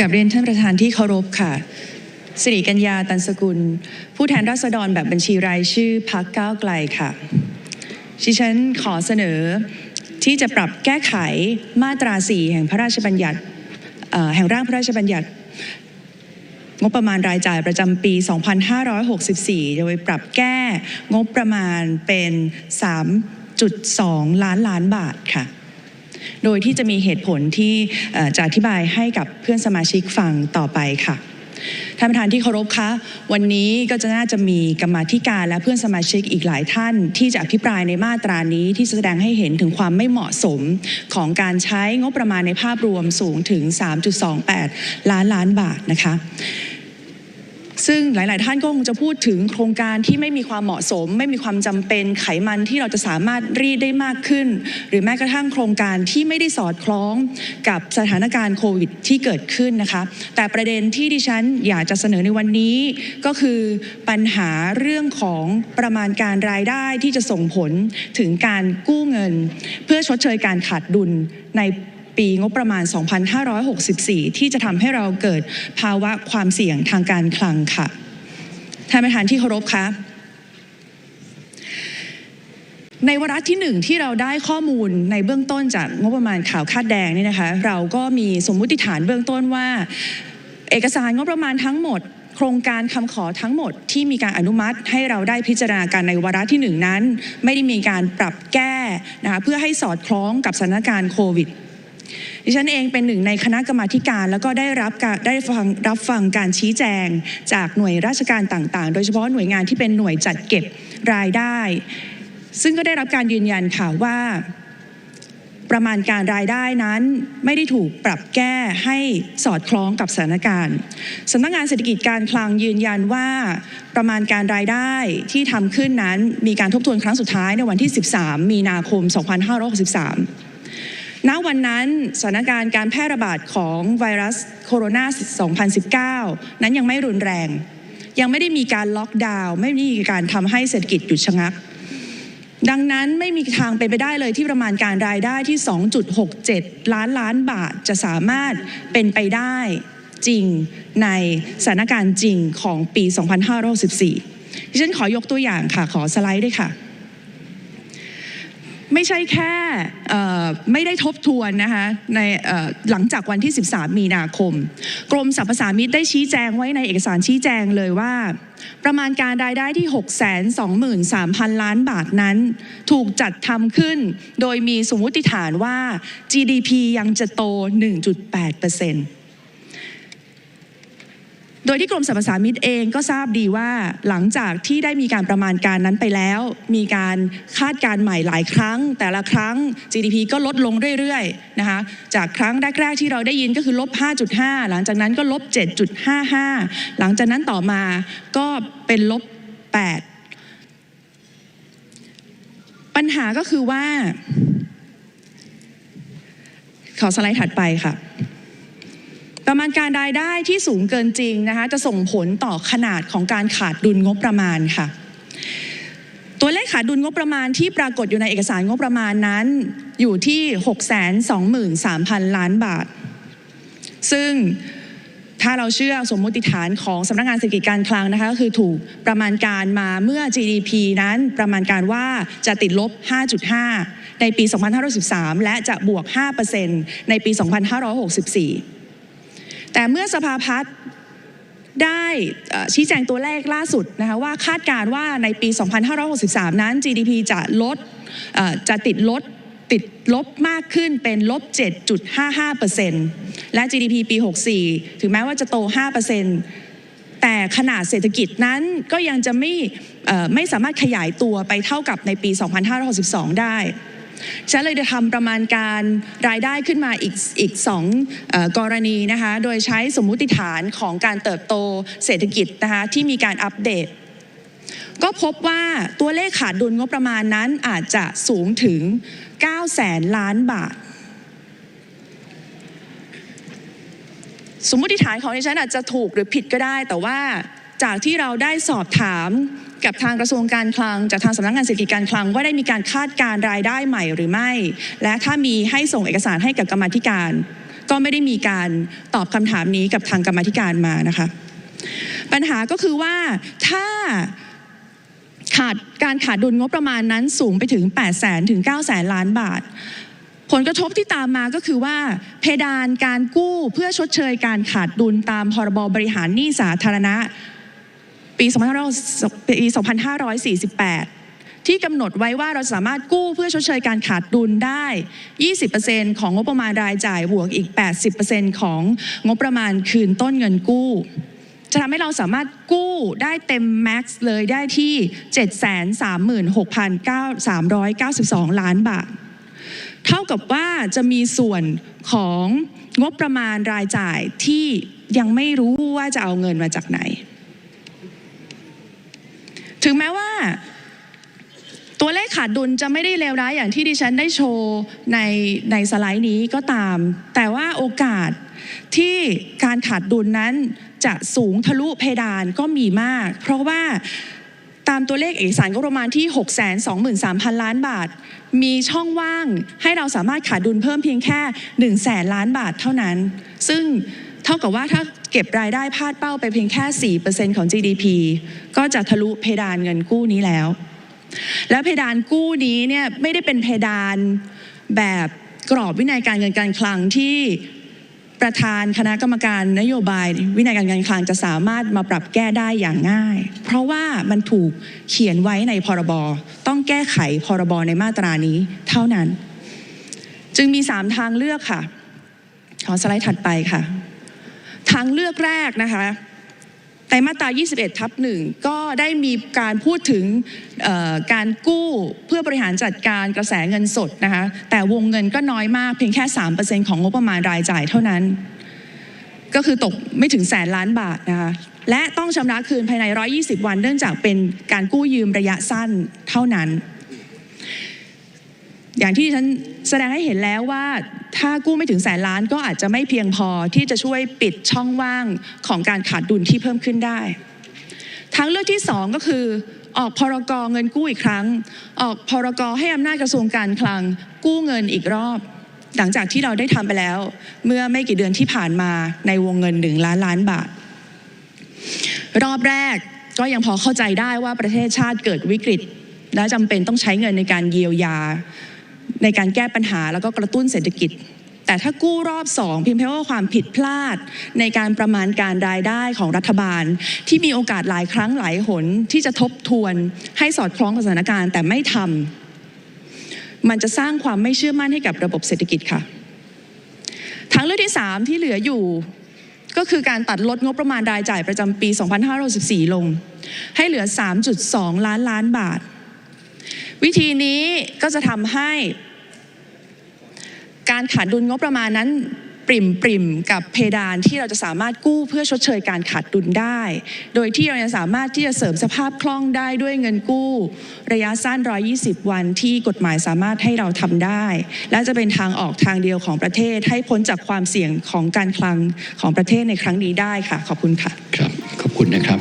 กับเรียนท่านประธานที่เคารพค่ะ สิริกัญญาตันสกุล ผู้แทนราษฎรแบบบัญชีรายชื่อพักก้าวไกลค่ะดิฉันขอเสนอที่จะปรับแก้ไขมาตรา 4 แห่งพระราชบัญญัติแห่งร่างพระราชบัญญัติ งบประมาณรายจ่ายประจำปี 2564 โดยปรับแก้งบประมาณเป็น 3.2 ล้านล้านบาทค่ะ โดยที่จะมีเหตุผลที่จะอธิบายให้กับเพื่อนสมาชิกฟังต่อไปค่ะท่านประธานที่เคารพคะ วันนี้ก็จะน่าจะมีกรรมาธิการและเพื่อนสมาชิกอีกหลายท่าน ที่จะอภิปรายในมาตรานี้ที่แสดงให้เห็นถึงความไม่เหมาะสมของการใช้งบประมาณในภาพรวมสูงถึง 3.28 ล้านล้านบาทนะคะ ซึ่งหลาย ๆ ท่านก็คงจะพูดถึงโครงการที่ไม่มีความเหมาะสม ไม่มีความจำเป็นไขมันที่เราจะสามารถรีดได้มากขึ้น หรือแม้กระทั่งโครงการที่ไม่ได้สอดคล้องกับสถานการณ์โควิดที่เกิดขึ้นนะคะ แต่ประเด็นที่ดิฉันอยากจะเสนอในวันนี้ ก็คือปัญหาเรื่องของประมาณการรายได้ที่จะส่งผลถึงการกู้เงิน เพื่อชดเชยการขาดดุลใน ปีงบประมาณ 2564 ที่จะทำให้เราเกิดภาวะความเสี่ยงทางการคลังค่ะ ท่านประธานที่เคารพคะในวาระที่หนึ่งที่เราได้ข้อมูลในเบื้องต้นจากงบประมาณข่าวคาดแดงนี่นะคะ เราก็มีสมมุติฐานเบื้องต้นว่า เอกสารงบประมาณทั้งหมด โครงการคำขอทั้งหมดที่มีการอนุมัติให้เราได้พิจารณากันในวาระที่หนึ่งนั้น ไม่ได้มีการปรับแก้นะคะเพื่อให้สอดคล้องกับสถานการณ์โควิด ดิฉันเองเป็นหนึ่งในคณะกรรมาการ แล้วก็ได้รับการได้ฟังรับฟังการชี้แจงจากหน่วยราชการต่างๆ โดยเฉพาะหน่วยงานที่เป็นหน่วยจัดเก็บรายได้ ซึ่งก็ได้รับการยืนยันค่ะว่า ประมาณการรายได้นั้นไม่ได้ถูกปรับแก้ให้สอดคล้องกับสถานการณ์สำนักงานเศรษฐกิจการคลังยืนยันว่า ประมาณการรายได้ที่ทำขึ้นนั้นมีการทบทวนครั้งสุดท้ายในวันที่ 13 มีนาคม 2563 ณวันนั้นสถานการณ์การแพร่ระบาดของไวรัสโคโรนา 2019 นั้นยังไม่รุนแรง ยังไม่ได้มีการล็อกดาวน์ไม่มีการทำให้เศรษฐกิจหยุดชะงัก ดังนั้นไม่มีทางเป็นไปได้เลยที่ประมาณการรายได้ที่ 2.67 ล้านล้านบาทจะสามารถเป็นไปได้จริงในสถานการณ์จริงของปี 2564ดิฉันขอยกตัวอย่างค่ะ ขอสไลด์ด้วยค่ะ ไม่ใช่แค่ไม่ได้ทบทวนนะคะในหลังจากวันที่ 13 มีนาคม กรมสรรพสามิตได้ชี้แจงไว้ในเอกสารชี้แจงเลยว่า ประมาณการรายได้ที่ 623,000 ล้านบาทนั้น ถูกจัดทำขึ้น โดยมีสมมติฐานว่า GDP ยังจะโต 1.8% ดยที่กรมสรรพสามิตเองก็ทราบดีว่าหลังจากที่ได้มีการประมาณการนั้นไปแล้ว มีการคาดการณ์ใหม่หลายครั้ง แต่ละครั้ง GDP ก็ลดลงเรื่อยๆนะคะจากครั้งแรกๆที่เราได้ยินก็คือลบ 5.5 หลังจากนั้นก็ลบ 7.55 หลังจากนั้นต่อมาก็เป็นลบ 8 ปัญหาก็คือว่า ขอสไลด์ถัดไปค่ะ ประมาณการรายได้ที่สูงเกินจริงนะคะจะส่งผลต่อขนาดของการขาดดุลงบประมาณค่ะ ตัวเลขขาดดุลงบประมาณที่ปรากฏอยู่ในเอกสารงบประมาณนั้นอยู่ที่ 623,000 ล้านบาท ซึ่งถ้าเราเชื่อสมมติฐานของสำนักงานเศรษฐกิจการคลังนะคะก็คือถูกประมาณการมาเมื่อ GDP นั้นประมาณการว่าจะติดลบ 5.5 ในปี 2513 และจะบวก 5%ในปี 2564 แต่เมื่อสภาพัฒน์ได้ชี้แจงตัวเลขล่าสุดนะคะว่าคาดการณ์ว่าในปี 2563 นั้น GDP จะลดจะติดลดติดลบมากขึ้นเป็นลบ 7.55%และ GDP ปี 64 ถึงแม้ว่าจะโต 5%แต่ขนาดเศรษฐกิจนั้นก็ยังจะไม่ไม่สามารถขยายตัวไปเท่ากับในปี 2562 ได้ ฉันเลยจะทำประมาณการรายได้ขึ้นมาอีกอีกสองอกรณีนะคะโดยใช้สมมุติฐานของการเติบโตเศรษฐกิจนะคะที่มีการอัปเดต ก็พบว่าตัวเลขขาดดุลงบประมาณนั้นอาจจะสูงถึง 9 แสนล้านบาทสมมติฐานของดิฉันอาจจะถูกหรือผิดก็ได้ แต่ว่าจากที่เราได้สอบถาม กับทางกระทรวงการคลังจากทางสำนักงานเศรษฐกิจการคลังว่าได้มีการคาดการรายได้ใหม่หรือไม่ และถ้ามีให้ส่งเอกสารให้กับกรรมธิการ ก็ไม่ได้มีการตอบคำถามนี้กับทางกรรมธิการมานะคะ ปัญหาก็คือว่าถ้าขาดการขาดดุลงบประมาณนั้นสูงไปถึง 8 0 0แสนถึง 9 0 0แสนล้านบาท ผลกระทบที่ตามมาก็คือว่า เพดานการกู้เพื่อชดเชยการขาดดุลตามพรบบริหารหนี้สาธารณะ ปี 2548 ที่กำหนดไว้ว่าเราสามารถกู้เพื่อชดเชยการขาดดุลได้ 20%ของงบประมาณรายจ่ายบวกอีก 80%ของงบประมาณคืนต้นเงินกู้ จะทำให้เราสามารถกู้ได้เต็มแม็กซ์เลยได้ที่ 736,392 ล้านบาท เท่ากับว่าจะมีส่วนของงบประมาณรายจ่ายที่ยังไม่รู้ว่าจะเอาเงินมาจากไหน ถึงแม้ว่าตัวเลขขาดดุลจะไม่ได้เลวร้ายอย่างที่ดิฉันได้โชว์ในในสไลด์นี้ก็ตาม แต่ว่าโอกาสที่การขาดดุลนั้นจะสูงทะลุเพดานก็มีมาก เพราะว่าตามตัวเลขเอกสารงบประมาณที่ 623,000 ล้านบาท มีช่องว่างให้เราสามารถขาดดุลเพิ่มเพียงแค่1 0 0 0 0แสนล้านบาทเท่านั้น ซึ่ง ท่ากับว่าถ้าเก็บรายได้พลาดเป้าไปเพียงแค่ 4%ของ GDP ก็จะทะลุเพดานเงินกู้นี้แล้ว แล้วเพดานกู้นี้เนี่ยไม่ได้เป็นเพดานแบบกรอบวินัยการเงินการคลังที่ประธานคณะกรรมการนโยบาย วินัยการเงินคลังจะสามารถมาปรับแก้ได้อย่างง่าย เพราะว่ามันถูกเขียนไว้ในพรบต้องแก้ไขพรบในมาตรานี้เท่านั้น จึงมี 3 ทางเลือกค่ะ ขอสไลด์ถัดไปค่ะ ทางเลือกแรกนะคะในมาตรา 21 ทับหนึ่งก็ได้มีการพูดถึงการกู้เพื่อบริหารจัดการกระแสเงินสดนะคะ แต่วงเงินก็น้อยมากเพียงแค่ 3%ของงบประมาณรายจ่ายเท่านั้น ก็คือตกไม่ถึงแสนล้านบาทนะคะ และต้องชำระคืนภายใน 120 วัน เนื่องจากเป็นการกู้ยืมระยะสั้นเท่านั้น อย่างที่ฉันแสดงให้เห็นแล้วว่าถ้ากู้ไม่ถึงแสนล้านก็อาจจะไม่เพียงพอที่จะช่วยปิดช่องว่างของการขาดดุลที่เพิ่มขึ้นได้ ทางเลือกที่สองก็คือออกพรกเงินกู้อีกครั้ง ออกพรกให้อำนาจกระทรวงการคลัง กู้เงินอีกรอบ หลังจากที่เราได้ทำไปแล้ว เมื่อไม่กี่เดือนที่ผ่านมาในวงเงินหนึ่งล้านล้านบาท รอบแรกก็ยังพอเข้าใจได้ว่าประเทศชาติเกิดวิกฤต และจำเป็นต้องใช้เงินในการเยียวยา ในการแก้ปัญหาแล้วก็กระตุ้นเศรษฐกิจ แต่ถ้ากู้รอบสองพียงเพราะว่าความผิดพลาด ในการประมาณการรายได้ของรัฐบาล ที่มีโอกาสหลายครั้งหลายหนที่จะทบทวนให้สอดคล้องกับสถานการณ์แต่ไม่ทำมันจะสร้างความไม่เชื่อมั่นให้กับระบบเศรษฐกิจค่ะทางเลือกที่ 3 ที่เหลืออยู่ก็คือการตัดลดงบประมาณรายจ่ายประจำปี 2564 ลง ให้เหลือ 3.2 ล้านล้านบาท วิธีนี้ก็จะทำให้ การขาดดุลงบประมาณนั้นปริ่มปริมกับเพดานที่เราจะสามารถกู้เพื่อชดเชยการขาดดุลได้ โดยที่เรายังสามารถที่จะเสริมสภาพคล่องได้ด้วยเงินกู้ ระยะสั้น 120 วันที่กฎหมายสามารถให้เราทำได้ และจะเป็นทางออกทางเดียวของประเทศให้พ้นจากความเสี่ยงของการคลังของประเทศในครั้งนี้ได้ค่ะ ขอบคุณค่ะ ครับ ขอบคุณนะครับ